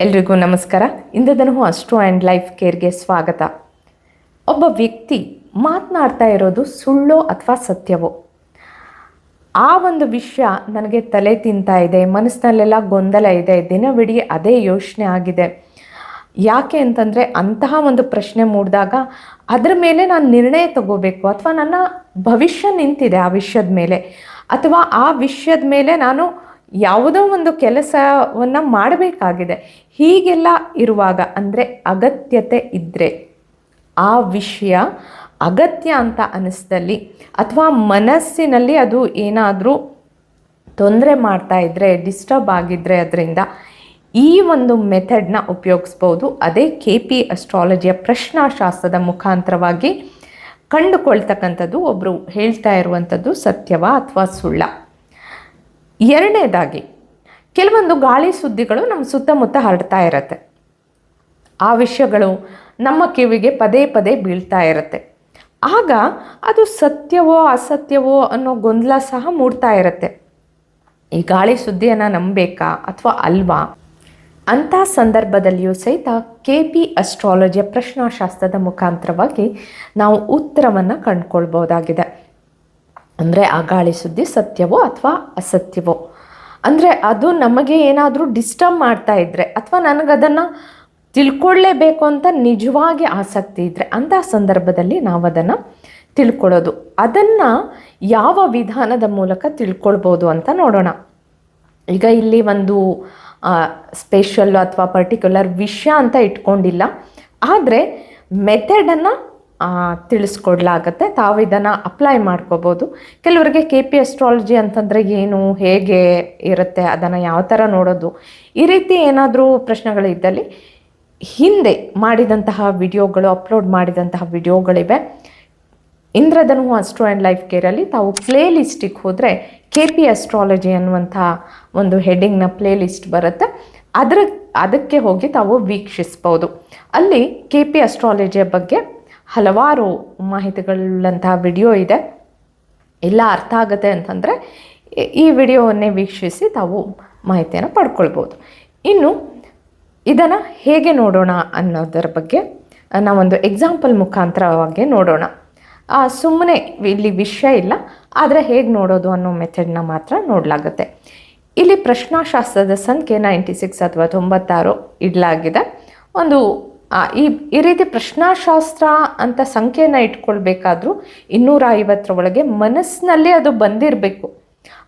ಎಲ್ರಿಗೂ ನಮಸ್ಕಾರ. ಇಂದದನು ಅಷ್ಟು ಆ್ಯಂಡ್ ಲೈಫ್ ಕೇರ್ಗೆ ಸ್ವಾಗತ. ಒಬ್ಬ ವ್ಯಕ್ತಿ ಮಾತನಾಡ್ತಾ ಇರೋದು ಸುಳ್ಳೋ ಅಥವಾ ಸತ್ಯವೋ? ಆ ಒಂದು ವಿಷಯ ನನಗೆ ತಲೆ ತಿಂತಾ ಇದೆ, ಮನಸ್ಸಿನಲ್ಲೆಲ್ಲ ಗೊಂದಲ ಇದೆ, ದಿನವಿಡೀ ಅದೇ ಯೋಚನೆ ಆಗಿದೆ. ಯಾಕೆ ಅಂತಂದರೆ ಅಂತಹ ಒಂದು ಪ್ರಶ್ನೆ ಮೂಡಿದಾಗ ಅದರ ಮೇಲೆ ನಾನು ನಿರ್ಣಯ ತಗೋಬೇಕು ಅಥವಾ ನನ್ನ ಭವಿಷ್ಯ ನಿಂತಿದೆ ಆ ವಿಷಯದ ಮೇಲೆ. ಅಥವಾ ಆ ವಿಷಯದ ಮೇಲೆ ನಾನು ಯಾವುದೋ ಒಂದು ಕೆಲಸವನ್ನು ಮಾಡಬೇಕಾಗಿದೆ. ಹೀಗೆಲ್ಲ ಇರುವಾಗ ಅಂದರೆ ಅಗತ್ಯತೆ ಇದ್ದರೆ ಆ ವಿಷಯ ಅಗತ್ಯ ಅಂತ ಅನಿಸ್ದಲ್ಲಿ ಅಥವಾ ಮನಸ್ಸಿನಲ್ಲಿ ಅದು ಏನಾದರೂ ತೊಂದರೆ ಮಾಡ್ತಾ ಇದ್ದರೆ ಡಿಸ್ಟರ್ಬ್ ಆಗಿದ್ದರೆ ಅದರಿಂದ ಈ ಒಂದು ಮೆಥಡ್ನ ಉಪಯೋಗಿಸ್ಬೋದು. ಅದೇ ಕೆ ಪಿ ಅಸ್ಟ್ರಾಲಜಿಯ ಪ್ರಶ್ನಾಶಾಸ್ತ್ರದ ಮುಖಾಂತರವಾಗಿ ಕಂಡುಕೊಳ್ತಕ್ಕಂಥದ್ದು ಒಬ್ಬರು ಹೇಳ್ತಾ ಇರುವಂಥದ್ದು ಸತ್ಯವ ಅಥವಾ ಸುಳ್ಳ. ಎರಡನೇದಾಗಿ, ಕೆಲವೊಂದು ಗಾಳಿ ಸುದ್ದಿಗಳು ನಮ್ಮ ಸುತ್ತಮುತ್ತ ಹರಡ್ತಾ ಇರತ್ತೆ. ಆ ವಿಷಯಗಳು ನಮ್ಮ ಕಿವಿಗೆ ಪದೇ ಪದೇ ಬೀಳ್ತಾ ಇರುತ್ತೆ. ಆಗ ಅದು ಸತ್ಯವೋ ಅಸತ್ಯವೋ ಅನ್ನೋ ಗೊಂದಲ ಸಹ ಮೂಡ್ತಾ ಇರುತ್ತೆ. ಈ ಗಾಳಿ ಸುದ್ದಿಯನ್ನು ನಂಬಬೇಕಾ ಅಥವಾ ಅಲ್ವಾ? ಅಂಥ ಸಂದರ್ಭದಲ್ಲಿಯೂ ಸಹಿತ ಕೆ ಪಿ ಅಸ್ಟ್ರಾಲಜಿಯ ಪ್ರಶ್ನಾಶಾಸ್ತ್ರದ ಮುಖಾಂತರವಾಗಿ ನಾವು ಉತ್ತರವನ್ನು ಕಂಡುಕೊಳ್ಬೋದಾಗಿದೆ. ಅಂದರೆ ಆ ಗಾಳಿ ಸುದ್ದಿ ಸತ್ಯವೋ ಅಥವಾ ಅಸತ್ಯವೋ? ಅಂದರೆ ಅದು ನಮಗೆ ಏನಾದರೂ ಡಿಸ್ಟರ್ಬ್ ಮಾಡ್ತಾ ಇದ್ದರೆ ಅಥವಾ ನನಗದನ್ನು ತಿಳ್ಕೊಳ್ಳೇಬೇಕು ಅಂತ ನಿಜವಾಗಿ ಆಸಕ್ತಿ ಇದ್ದರೆ ಅಂಥ ಸಂದರ್ಭದಲ್ಲಿ ನಾವು ಅದನ್ನು ತಿಳ್ಕೊಳ್ಳೋದು. ಅದನ್ನು ಯಾವ ವಿಧಾನದ ಮೂಲಕ ತಿಳ್ಕೊಳ್ಬೋದು ಅಂತ ನೋಡೋಣ. ಈಗ ಇಲ್ಲಿ ಒಂದು ಸ್ಪೆಷಲ್ ಅಥವಾ ಪರ್ಟಿಕ್ಯುಲರ್ ವಿಷಯ ಅಂತ ಇಟ್ಕೊಂಡಿಲ್ಲ. ಆದರೆ ಮೆಥಡನ್ನು ತಿಳಿಸ್ಕೊಡ್ಲಾಗತ್ತೆ. ತಾವು ಇದನ್ನು ಅಪ್ಲೈ ಮಾಡ್ಕೋಬೋದು. ಕೆಲವರಿಗೆ ಕೆ ಪಿ ಎಸ್ಟ್ರಾಲಜಿ ಅಂತಂದರೆ ಏನು, ಹೇಗೆ ಇರುತ್ತೆ, ಅದನ್ನು ಯಾವ ಥರ ನೋಡೋದು, ಈ ರೀತಿ ಏನಾದರೂ ಪ್ರಶ್ನೆಗಳಿದ್ದಲ್ಲಿ ಹಿಂದೆ ಮಾಡಿದಂತಹ ವಿಡಿಯೋಗಳು ಅಪ್ಲೋಡ್ ಮಾಡಿದಂತಹ ವಿಡಿಯೋಗಳಿವೆ. ಇಂದ್ರಧನು ಅಸ್ಟ್ರೋ ಆ್ಯಂಡ್ ಲೈಫ್ ಕೇರಲ್ಲಿ ತಾವು ಪ್ಲೇ ಲಿಸ್ಟಿಗೆ ಹೋದರೆ ಕೆ ಪಿ ಅಸ್ಟ್ರಾಲಜಿ ಅನ್ನುವಂಥ ಒಂದು ಹೆಡ್ಡಿಂಗ್ನ ಪ್ಲೇ ಲಿಸ್ಟ್ ಬರುತ್ತೆ. ಅದರ, ಅದಕ್ಕೆ ಹೋಗಿ ತಾವು ವೀಕ್ಷಿಸ್ಬೋದು. ಅಲ್ಲಿ ಕೆ ಪಿ ಅಸ್ಟ್ರಾಲಜಿಯ ಬಗ್ಗೆ ಹಲವಾರು ಮಾಹಿತಿಗಳಂತಹ ವಿಡಿಯೋ ಇದೆ. ಎಲ್ಲ ಅರ್ಥ ಆಗುತ್ತೆ ಅಂತಂದರೆ ಈ ವಿಡಿಯೋವನ್ನೇ ವೀಕ್ಷಿಸಿ ತಾವು ಮಾಹಿತಿಯನ್ನು ಪಡ್ಕೊಳ್ಬೋದು. ಇನ್ನು ಇದನ್ನು ಹೇಗೆ ನೋಡೋಣ ಅನ್ನೋದರ ಬಗ್ಗೆ ನಾವೊಂದು ಎಕ್ಸಾಂಪಲ್ ಮುಖಾಂತರವಾಗಿ ನೋಡೋಣ. ಸುಮ್ಮನೆ ಇಲ್ಲಿ ವಿಷಯ ಇಲ್ಲ, ಆದರೆ ಹೇಗೆ ನೋಡೋದು ಅನ್ನೋ ಮೆಥಡ್ನ ಮಾತ್ರ ನೋಡಲಾಗುತ್ತೆ. ಇಲ್ಲಿ ಪ್ರಶ್ನಾಶಾಸ್ತ್ರದ ಸಂಖ್ಯೆ ನೈಂಟಿ ಸಿಕ್ಸ್ ಅಥವಾ ತೊಂಬತ್ತಾರು ಇಡಲಾಗಿದೆ. ಒಂದು ಈ ಈ ರೀತಿ ಪ್ರಶ್ನಾಶಾಸ್ತ್ರ ಅಂತ ಸಂಖ್ಯೆನ ಇಟ್ಕೊಳ್ಬೇಕಾದ್ರೂ ಇನ್ನೂರ ಐವತ್ತರ ಒಳಗೆ ಮನಸ್ಸಿನಲ್ಲಿ ಅದು ಬಂದಿರಬೇಕು.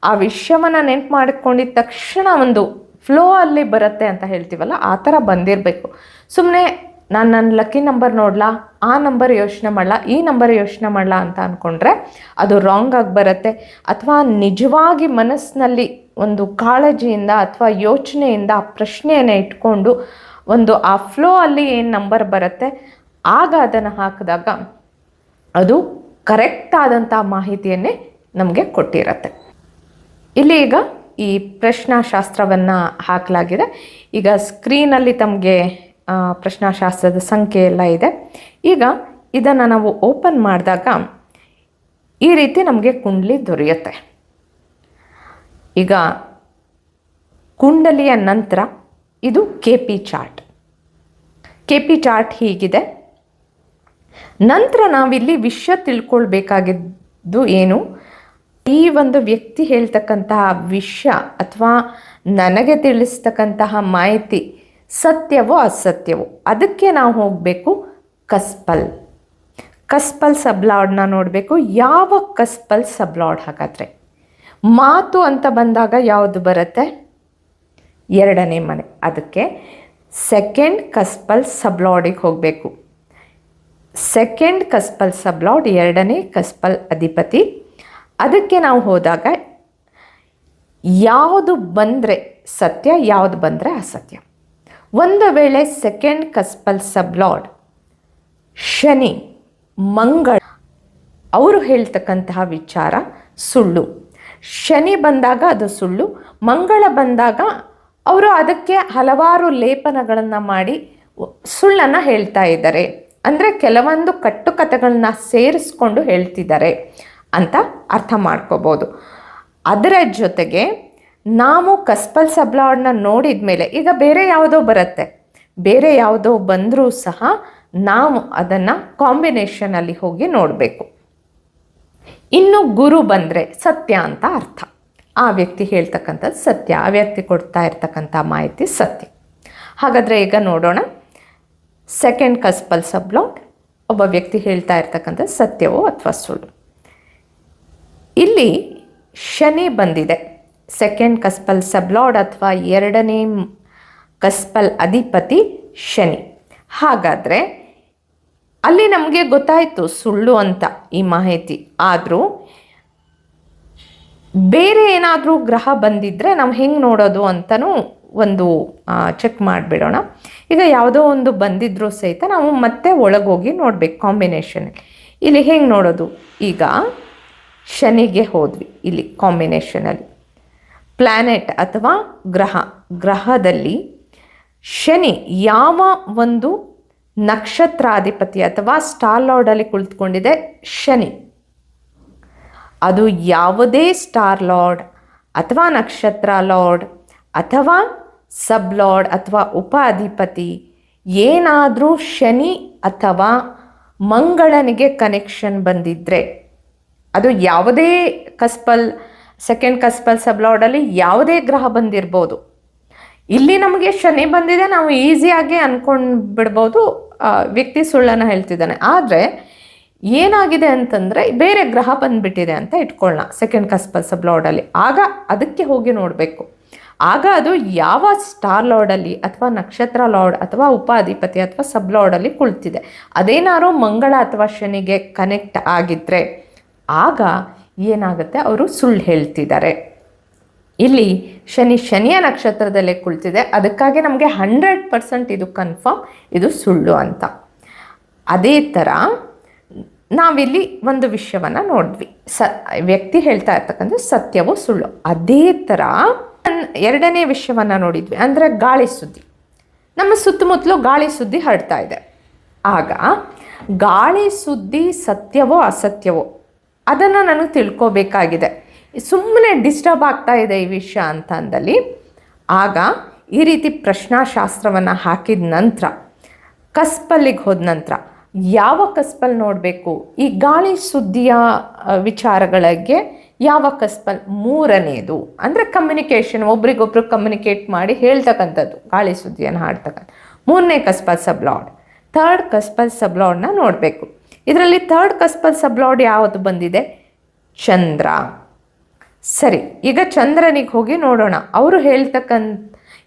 ಆ ವಿಷಯವನ್ನು ನೆನ್ಪು ಮಾಡಿಕೊಂಡಿದ ತಕ್ಷಣ ಒಂದು ಫ್ಲೋ ಅಲ್ಲಿ ಬರುತ್ತೆ ಅಂತ ಹೇಳ್ತೀವಲ್ಲ, ಆ ಥರ ಬಂದಿರಬೇಕು. ಸುಮ್ಮನೆ ನಾನು ನನ್ನ ಲಕ್ಕಿ ನಂಬರ್ ನೋಡಲಾ, ಆ ನಂಬರ್ ಯೋಚನೆ ಮಾಡಲ, ಈ ನಂಬರ್ ಯೋಚನೆ ಮಾಡಲ ಅಂತ ಅಂದ್ಕೊಂಡ್ರೆ ಅದು ರಾಂಗ್ ಆಗಿ ಬರುತ್ತೆ. ಅಥವಾ ನಿಜವಾಗಿ ಮನಸ್ಸಿನಲ್ಲಿ ಒಂದು ಕಾಳಜಿಯಿಂದ ಅಥವಾ ಯೋಚನೆಯಿಂದ ಆ ಪ್ರಶ್ನೆಯನ್ನು ಇಟ್ಕೊಂಡು ಒಂದು ಆ ಫ್ಲೋ ಅಲ್ಲಿ ಏನು ನಂಬರ್ ಬರುತ್ತೆ, ಆಗ ಅದನ್ನು ಹಾಕಿದಾಗ ಅದು ಕರೆಕ್ಟ್ ಆದಂಥ ಮಾಹಿತಿಯನ್ನೇ ನಮಗೆ ಕೊಟ್ಟಿರತ್ತೆ. ಇಲ್ಲಿ ಈಗ ಈ ಪ್ರಶ್ನಾಶಾಸ್ತ್ರವನ್ನು ಹಾಕಲಾಗಿದೆ. ಈಗ ಸ್ಕ್ರೀನಲ್ಲಿ ತಮಗೆ ಪ್ರಶ್ನಾಶಾಸ್ತ್ರದ ಸಂಖ್ಯೆ ಎಲ್ಲ ಇದೆ. ಈಗ ಇದನ್ನು ನಾವು ಓಪನ್ ಮಾಡಿದಾಗ ಈ ರೀತಿ ನಮಗೆ ಕುಂಡ್ಲಿ ದೊರೆಯುತ್ತೆ. ಈಗ ಕುಂಡಲಿಯ ನಂತರ ಇದು K P chart. K P chart ಹೀಗಿದೆ. ನಂತರ ನಾವಿಲ್ಲಿ ವಿಷಯ ತಿಳ್ಕೊಳ್ಬೇಕಾಗಿದ್ದು ಏನು? ಈ ಒಂದು ವ್ಯಕ್ತಿ ಹೇಳ್ತಕ್ಕಂತಹ ವಿಷಯ ಅಥವಾ ನನಗೆ ತಿಳಿಸ್ತಕ್ಕಂತಹ ಮಾಹಿತಿ ಸತ್ಯವೋ ಅಸತ್ಯವೋ, ಅದಕ್ಕೆ ನಾವು ಹೋಗಬೇಕು ಕಸ್ಪಲ್. ಕಸ್ಪಲ್ ಸಬ್ಲಾಡ್ನ ನೋಡಬೇಕು. ಯಾವ ಕಸ್ಪಲ್ ಸಬ್ಲಾಡ್ ಹಾಗಾದರೆ? ಮಾತು ಅಂತ ಬಂದಾಗ ಯಾವುದು ಬರುತ್ತೆ? ಎರಡನೇ ಮನೆ. ಅದಕ್ಕೆ ಸೆಕೆಂಡ್ ಕಸ್ಪಲ್ ಸಬ್ಲಾಡಿಗೆ ಹೋಗಬೇಕು. ಸೆಕೆಂಡ್ ಕಸ್ಪಲ್ ಸಬ್ಲಾಡ್ ಎರಡನೇ ಕಸ್ಪಲ್ ಅಧಿಪತಿ. ಅದಕ್ಕೆ ನಾವು ಹೋದಾಗ ಯಾವುದು ಬಂದರೆ ಸತ್ಯ, ಯಾವುದು ಬಂದರೆ ಅಸತ್ಯ. ಒಂದು ವೇಳೆ ಸೆಕೆಂಡ್ ಕಸ್ಪಲ್ ಸಬ್ಲಾಡ್ ಶನಿ, ಮಂಗಳ, ಅವರು ಹೇಳ್ತಕ್ಕಂತಹ ವಿಚಾರ ಸುಳ್ಳು. ಶನಿ ಬಂದಾಗ ಅದು ಸುಳ್ಳು, ಮಂಗಳ ಬಂದಾಗ ಅವರು ಅದಕ್ಕೆ ಹಲವಾರು ಲೇಪನಗಳನ್ನು ಮಾಡಿ ಸುಳ್ಳನ್ನು ಹೇಳ್ತಾ ಇದ್ದಾರೆ. ಅಂದರೆ ಕೆಲವೊಂದು ಕಟ್ಟುಕತೆಗಳನ್ನ ಸೇರಿಸ್ಕೊಂಡು ಹೇಳ್ತಿದ್ದಾರೆ ಅಂತ ಅರ್ಥ ಮಾಡ್ಕೋಬೋದು. ಅದರ ಜೊತೆಗೆ ನಾವು ಕಸ್ಪಲ್ ಸಬ್ಲಾಡ್ನ ನೋಡಿದ ಮೇಲೆ ಈಗ ಬೇರೆ ಯಾವುದೋ ಬರುತ್ತೆ. ಬೇರೆ ಯಾವುದೋ ಬಂದರೂ ಸಹ ನಾವು ಅದನ್ನು ಕಾಂಬಿನೇಷನಲ್ಲಿ ಹೋಗಿ ನೋಡಬೇಕು. ಇನ್ನು ಗುರು ಬಂದರೆ ಸತ್ಯ ಅಂತ ಅರ್ಥ. ಆ ವ್ಯಕ್ತಿ ಹೇಳ್ತಕ್ಕಂಥದ್ದು ಸತ್ಯ, ಆ ವ್ಯಕ್ತಿ ಕೊಡ್ತಾ ಇರ್ತಕ್ಕಂಥ ಮಾಹಿತಿ ಸತ್ಯ. ಹಾಗಾದರೆ ಈಗ ನೋಡೋಣ. ಸೆಕೆಂಡ್ ಕಸ್ಪಲ್ ಸಬ್ಲಾಟ್ ಒಬ್ಬ ವ್ಯಕ್ತಿ ಹೇಳ್ತಾ ಇರ್ತಕ್ಕಂಥ ಸತ್ಯವೋ ಅಥವಾ ಸುಳ್ಳು? ಇಲ್ಲಿ ಶನಿ ಬಂದಿದೆ. ಸೆಕೆಂಡ್ ಕಸ್ಪಲ್ ಸಬ್ಲಾಡ್ ಅಥವಾ ಎರಡನೇ ಕಸ್ಪಲ್ ಅಧಿಪತಿ ಶನಿ. ಹಾಗಾದರೆ ಅಲ್ಲಿ ನಮಗೆ ಗೊತ್ತಾಯಿತು ಸುಳ್ಳು ಅಂತ ಈ ಮಾಹಿತಿ. ಆದರೂ ಬೇರೆ ಏನಾದರೂ ಗ್ರಹ ಬಂದಿದ್ದರೆ ನಾವು ಹೆಂಗೆ ನೋಡೋದು ಅಂತಲೂ ಒಂದು ಚೆಕ್ ಮಾಡಿಬಿಡೋಣ. ಈಗ ಯಾವುದೋ ಒಂದು ಬಂದಿದ್ರೂ ಸಹಿತ ನಾವು ಮತ್ತೆ ಒಳಗೋಗಿ ನೋಡಬೇಕು ಕಾಂಬಿನೇಷನ್ ಇಲ್ಲಿ ಹೆಂಗೆ ನೋಡೋದು? ಈಗ ಶನಿಗೆ ಹೋದ್ವಿ ಇಲ್ಲಿ ಕಾಂಬಿನೇಷನಲ್ಲಿ ಪ್ಲ್ಯಾನೆಟ್ ಅಥವಾ ಗ್ರಹ. ಗ್ರಹದಲ್ಲಿ ಶನಿ ಯಾವ ಒಂದು ನಕ್ಷತ್ರಾಧಿಪತಿ ಅಥವಾ ಸ್ಟಾರ್ ಲಾರ್ಡಲ್ಲಿ ಕುಳಿತುಕೊಂಡಿದೆ? ಶನಿ. ಅದು ಯಾವುದೇ ಸ್ಟಾರ್ ಲಾರ್ಡ್ ಅಥವಾ ನಕ್ಷತ್ರ ಲಾರ್ಡ್ ಅಥವಾ ಸಬ್ ಲಾರ್ಡ್ ಅಥವಾ ಉಪ ಅಧಿಪತಿ ಏನಾದರೂ ಶನಿ ಅಥವಾ ಮಂಗಳನಿಗೆ ಕನೆಕ್ಷನ್ ಬಂದಿದ್ದರೆ ಅದು ಯಾವುದೇ ಕಸ್ಪಲ್ ಸೆಕೆಂಡ್ ಕಸ್ಪಲ್ ಸಬ್ ಲಾರ್ಡಲ್ಲಿ ಯಾವುದೇ ಗ್ರಹ ಬಂದಿರ್ಬೋದು. ಇಲ್ಲಿ ನಮಗೆ ಶನಿ ಬಂದಿದೆ, ನಾವು ಈಸಿಯಾಗಿ ಅಂದ್ಕೊಂಡು ಬಿಡ್ಬೋದು ವ್ಯಕ್ತಿ ಸುಳ್ಳನ್ನು ಹೇಳ್ತಿದ್ದಾನೆ. ಆದರೆ ಏನಾಗಿದೆ ಅಂತಂದರೆ ಬೇರೆ ಗ್ರಹ ಬಂದುಬಿಟ್ಟಿದೆ ಅಂತ ಇಟ್ಕೊಳ್ಳೋಣ ಸೆಕೆಂಡ್ ಕಸ್ಪಲ್ ಸಬ್ ಲಾರ್ಡಲ್ಲಿ ಆಗ ಅದಕ್ಕೆ ಹೋಗಿ ನೋಡಬೇಕು. ಆಗ ಅದು ಯಾವ ಸ್ಟಾರ್ ಲಾರ್ಡಲ್ಲಿ ಅಥವಾ ನಕ್ಷತ್ರ ಲಾರ್ಡ್ ಅಥವಾ ಉಪಾಧಿಪತಿ ಅಥವಾ ಸಬ್ ಲಾರ್ಡಲ್ಲಿ ಕುಳಿತಿದೆ. ಅದೇನಾದ್ರು ಮಂಗಳ ಅಥವಾ ಶನಿಗೆ ಕನೆಕ್ಟ್ ಆಗಿದ್ದರೆ ಆಗ ಏನಾಗುತ್ತೆ? ಅವರು ಸುಳ್ಳು ಹೇಳ್ತಿದ್ದಾರೆ. ಇಲ್ಲಿ ಶನಿ ಶನಿಯ ನಕ್ಷತ್ರದಲ್ಲೇ ಕುಳಿತಿದೆ. ಅದಕ್ಕಾಗಿ ನಮಗೆ ಹಂಡ್ರೆಡ್ ಪರ್ಸೆಂಟ್ ಇದು ಕನ್ಫರ್ಮ್ ಇದು ಸುಳ್ಳು ಅಂತ. ಅದೇ ಥರ ನಾವಿಲ್ಲಿ ಒಂದು ವಿಷಯವನ್ನು ನೋಡಿದ್ವಿ. ಸ, ವ್ಯಕ್ತಿ ಹೇಳ್ತಾ ಇರ್ತಕ್ಕಂಥ ಸತ್ಯವು ಸುಳ್ಳು. ಅದೇ ಥರ ಎರಡನೇ ವಿಷಯವನ್ನು ನೋಡಿದ್ವಿ. ಅಂದರೆ ಗಾಳಿ ಸುದ್ದಿ. ನಮ್ಮ ಸುತ್ತಮುತ್ತಲು ಗಾಳಿ ಸುದ್ದಿ ಹರಡ್ತಾ ಇದೆ. ಆಗ ಗಾಳಿ ಸುದ್ದಿ ಸತ್ಯವೋ ಅಸತ್ಯವೋ, ಅದನ್ನು ನನಗೆ ತಿಳ್ಕೋಬೇಕಾಗಿದೆ. ಸುಮ್ಮನೆ ಡಿಸ್ಟರ್ಬ್ ಆಗ್ತಾ ಇದೆ ಈ ವಿಷಯ ಅಂತ ಅಂದಲ್ಲಿ, ಆಗ ಈ ರೀತಿ ಪ್ರಶ್ನಾಶಾಸ್ತ್ರವನ್ನು ಹಾಕಿದ ನಂತರ, ಕಸ್ಪಲ್ಲಿಗೆ ಹೋದ ನಂತರ ಯಾವ ಕಸ್ಪಲ್ ನೋಡಬೇಕು? ಈ ಗಾಳಿ ಸುದ್ದಿಯ ವಿಚಾರಗಳಿಗೆ ಯಾವ ಕಸ್ಪಲ್? ಮೂರನೇದು. ಅಂದರೆ ಕಮ್ಯುನಿಕೇಷನ್ ಒಬ್ರಿಗೊಬ್ರು ಕಮ್ಯುನಿಕೇಟ್ ಮಾಡಿ ಹೇಳ್ತಕ್ಕಂಥದ್ದು, ಗಾಳಿ ಸುದ್ದಿಯನ್ನು ಹಾಡ್ತಕ್ಕಂಥ ಮೂರನೇ ಕಸ್ಪಲ್ ಸಬ್ಲಾಡ್. ಥರ್ಡ್ ಕಸ್ಪಲ್ ಸಬ್ಲಾಡ್ನ ನೋಡಬೇಕು. ಇದರಲ್ಲಿ ಥರ್ಡ್ ಕಸ್ಪಲ್ ಸಬ್ಲಾಡ್ ಯಾವುದು ಬಂದಿದೆ? ಚಂದ್ರ. ಸರಿ, ಈಗ ಚಂದ್ರನಿಗೆ ಹೋಗಿ ನೋಡೋಣ. ಅವರು ಹೇಳ್ತಕ್ಕಂಥ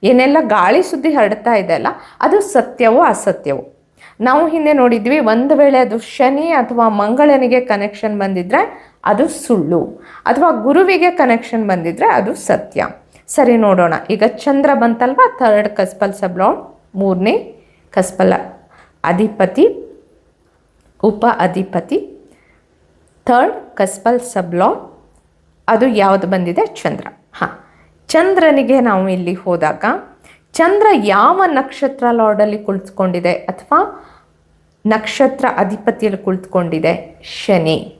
ಏನೆಲ್ಲ ಗಾಳಿ ಸುದ್ದಿ ಹರಡ್ತಾ ಇದೆಯಲ್ಲ ಅದು ಸತ್ಯವೋ ಅಸತ್ಯವೋ? ನಾವು ಹಿಂದೆ ನೋಡಿದ್ವಿ, ಒಂದು ವೇಳೆ ಅದು ಶನಿ ಅಥವಾ ಮಂಗಳನಿಗೆ ಕನೆಕ್ಷನ್ ಬಂದಿದ್ರೆ ಅದು ಸುಳ್ಳು. ಅಥವಾ ಗುರುವಿಗೆ ಕನೆಕ್ಷನ್ ಬಂದಿದ್ರೆ ಅದು ಸತ್ಯ. ಸರಿ, ನೋಡೋಣ. ಈಗ ಚಂದ್ರ ಬಂತಲ್ವಾ? ಥರ್ಡ್ ಕಸ್ಪಲ್ ಸಬ್ಲಾಡ್ ಮೂರನೇ ಕಸ್ಪಲ ಅಧಿಪತಿ, ಉಪ ಅಧಿಪತಿ. ಥರ್ಡ್ ಕಸ್ಪಲ್ ಸಬ್ಲಾಡ್ ಅದು ಯಾವುದು ಬಂದಿದೆ? ಚಂದ್ರ. ಹಾಂ. ಚಂದ್ರನಿಗೆ ನಾವು ಇಲ್ಲಿ ಹೋದಾಗ ಚಂದ್ರ ಯಾವ ನಕ್ಷತ್ರ ಲಾರ್ಡಲ್ಲಿ ಕುಳಿತುಕೊಂಡಿದೆ ಅಥವಾ ನಕ್ಷತ್ರ ಅಧಿಪತಿಯಲ್ಲಿ ಕುಳಿತುಕೊಂಡಿದೆ? ಶನಿ.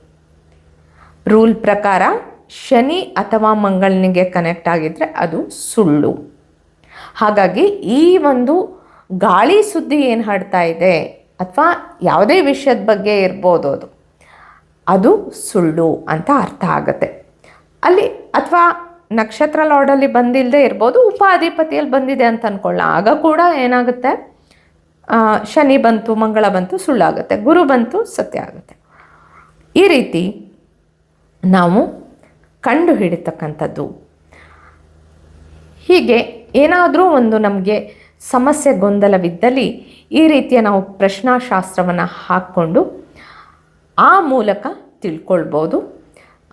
ರೂಲ್ ಪ್ರಕಾರ ಶನಿ ಅಥವಾ ಮಂಗಳನಿಗೆ ಕನೆಕ್ಟ್ ಆಗಿದ್ರೆ ಅದು ಸುಳ್ಳು. ಹಾಗಾಗಿ ಈ ಒಂದು ಗಾಳಿ ಸುದ್ದಿ ಏನು ಹರಡ್ತಾ ಇದೆ ಅಥವಾ ಯಾವುದೇ ವಿಷಯದ ಬಗ್ಗೆ ಇರ್ಬೋದು ಅದು. ಅದು ಸುಳ್ಳು ಅಂತ ಅರ್ಥ ಆಗುತ್ತೆ. ಅಲ್ಲಿ ಅಥವಾ ನಕ್ಷತ್ರ ಲಾರ್ಡಲ್ಲಿ ಬಂದಿಲ್ಲದೆ ಇರ್ಬೋದು, ಉಪಾಧಿಪತಿಯಲ್ಲಿ ಬಂದಿದೆ ಅಂತ ಅನ್ಕೊಳ್ಳ ಆಗ ಕೂಡ ಏನಾಗುತ್ತೆ? ಶನಿ ಬಂತು, ಮಂಗಳ ಬಂತು, ಸುಳ್ಳಾಗುತ್ತೆ. ಗುರು ಬಂತು, ಸತ್ಯ ಆಗುತ್ತೆ. ಈ ರೀತಿ ನಾವು ಕಂಡು ಹಿಡಿತಕ್ಕಂಥದ್ದು ಹೀಗೆ ಏನಾದರೂ ಒಂದು ನಮಗೆ ಸಮಸ್ಯೆ ಗೊಂದಲವಿದ್ದಲ್ಲಿ ಈ ರೀತಿಯ ನಾವು ಪ್ರಶ್ನಾಶಾಸ್ತ್ರವನ್ನು ಹಾಕ್ಕೊಂಡು ಆ ಮೂಲಕ ತಿಳ್ಕೊಳ್ಬೋದು.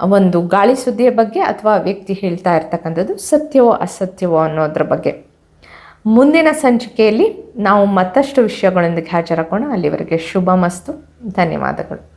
ಒಂದು ಗಾಳಿ ಸುದ್ದಿಯ ಬಗ್ಗೆ ಅಥವಾ ವ್ಯಕ್ತಿ ಹೇಳ್ತಾ ಇರ್ತಕ್ಕಂಥದ್ದು ಸತ್ಯವೋ ಅಸತ್ಯವೋ ಅನ್ನೋದ್ರ ಬಗ್ಗೆ. ಮುಂದಿನ ಸಂಚಿಕೆಯಲ್ಲಿ ನಾವು ಮತ್ತಷ್ಟು ವಿಷಯಗಳೊಂದಿಗೆ ಹಾಜರಾಗೋಣ. ಅಲ್ಲಿವರೆಗೆ ಶುಭ ಮಸ್ತು ಧನ್ಯವಾದಗಳು.